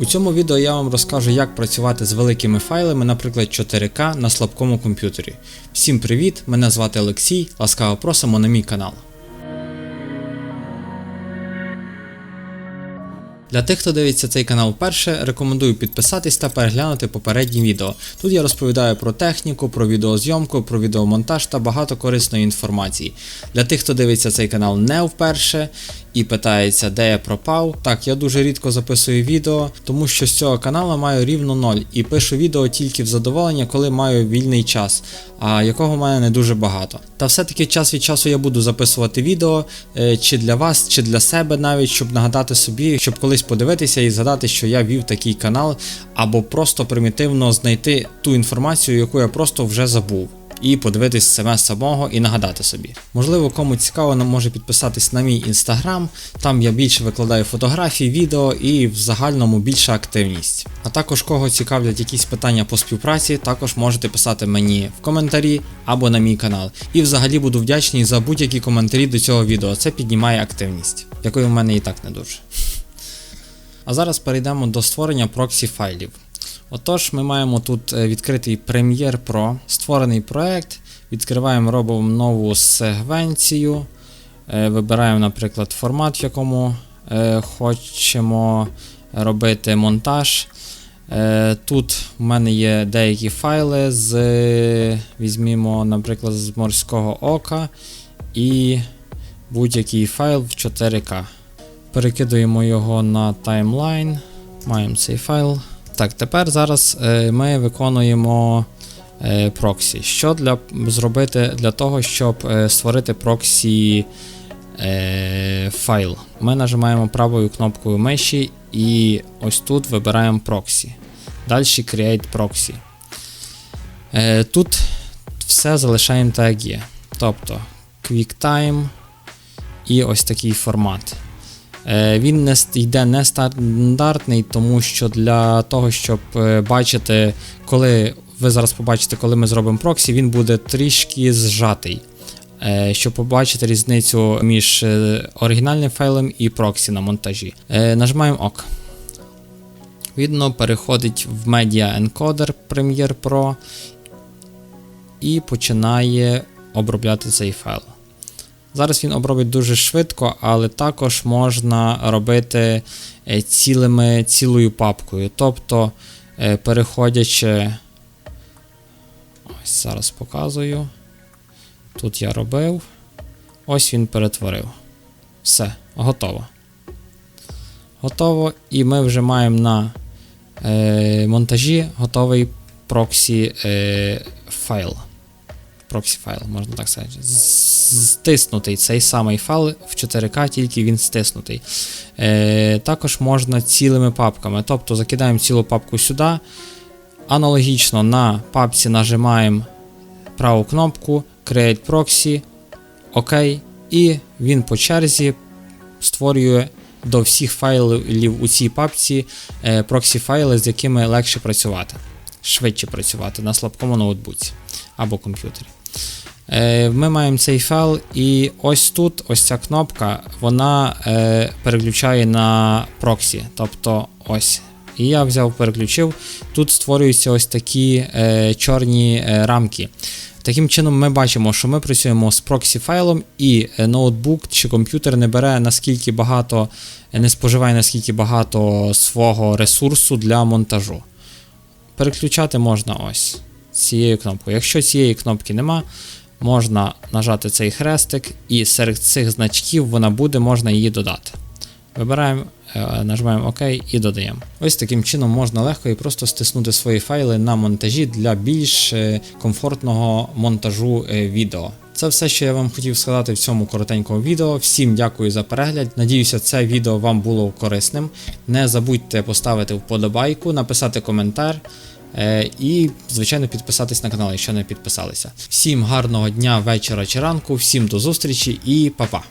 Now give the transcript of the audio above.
У цьому відео я вам розкажу, як працювати з великими файлами, наприклад 4К на слабкому комп'ютері. Всім привіт! Мене звати Олексій. Ласкаво просимо на мій канал. Для тих, хто дивиться цей канал вперше, рекомендую підписатись та переглянути попередні відео. Тут я розповідаю про техніку, про відеозйомку, про відеомонтаж та багато корисної інформації. Для тих, хто дивиться цей канал не вперше і питається, де я пропав. Так, я дуже рідко записую відео, тому що з цього каналу маю рівно 0 і пишу відео тільки в задоволення, коли маю вільний час, а якого в мене не дуже багато. Та все-таки час від часу я буду записувати відео е, чи для вас, чи для себе навіть, щоб нагадати собі, щоб колись подивитися і згадати, що я вів такий канал, або просто примітивно знайти ту інформацію, яку я просто вже забув. І подивитись себе самого і нагадати собі. Можливо, кому цікаво, може підписатись на мій інстаграм, там я більше викладаю фотографії, відео і в загальному більша активність. А також кого цікавлять якісь питання по співпраці, також можете писати мені в коментарі або на мій канал. І взагалі буду вдячний за будь-які коментарі до цього відео. Це піднімає активність, якої в мене і так не дуже. А зараз перейдемо до створення проксі файлів. Отож, ми маємо тут е, відкритий Premiere Pro, створений проект. Відкриваємо, робимо нову сегвенцію. Е, Вибираємо, наприклад, формат, в якому е, хочемо робити монтаж. Тут в мене є деякі файли з, візьмімо, наприклад, з морського ока і будь-який файл в 4К. Перекидуємо його на таймлайн. Маємо цей файл. Так, тепер зараз е, ми виконуємо е, проксі. Що для, зробити для того, щоб е, створити проксі файл? Ми нажимаємо правою кнопкою миші і ось тут вибираємо проксі. Далі Create Proxy. Тут все залишаємо так, як є. Тобто QuickTime і ось такий формат. Е, Він не йде не стандартний, тому що для того, щоб е, бачити, коли ви зараз побачите, коли ми зробимо проксі, він буде трішки зжатий. Е, Щоб побачити різницю між оригінальним файлом і проксі на монтажі. Нажимаємо ОК. Відно, переходить в Media Encoder Premiere Pro і починає обробляти цей файл. Зараз він обробить дуже швидко, але також можна робити е, цілими, цілою папкою. Тобто, е, переходячи. Ось зараз показую. Тут я робив. Ось він перетворив. Все, готово. Готово. І ми вже маємо на е, монтажі готовий проксі е, файл. Проксі файл, можна так сказати. Стиснутий цей самий файл в 4К, тільки він стиснутий. Е, також можна цілими папками. Тобто закидаємо цілу папку сюди. Аналогічно на папці нажимаємо праву кнопку Create Proxy, ОК, і він по черзі створює до всіх файлів у цій папці е, проксі файли, з якими легше працювати, швидше працювати на слабкому ноутбуці або комп'ютері. Е, Ми маємо цей файл, і ось тут, ось ця кнопка, вона е, переключає на проксі. Тобто ось. І я взяв, переключив. Тут створюються ось такі е, чорні рамки. Таким чином, ми бачимо, що ми працюємо з проксі файлом, і ноутбук чи комп'ютер не бере наскільки багато, не споживає наскільки багато свого ресурсу для монтажу. Переключати можна ось цією кнопкою. Якщо цієї кнопки нема, можна нажати цей хрестик, і серед цих значків вона буде, можна її додати. Вибираємо, е, нажимаємо ОК і додаємо. Ось таким чином можна легко і просто стиснути свої файли на монтажі для більш е, комфортного монтажу е, відео. Це все, що я вам хотів сказати в цьому коротенькому відео. Всім дякую за перегляд. Надіюся, це відео вам було корисним. Не забудьте поставити вподобайку, написати коментар. Е, І, звичайно, підписатись на канал, якщо не підписалися. Всім гарного дня, вечора чи ранку, всім до зустрічі і па-па!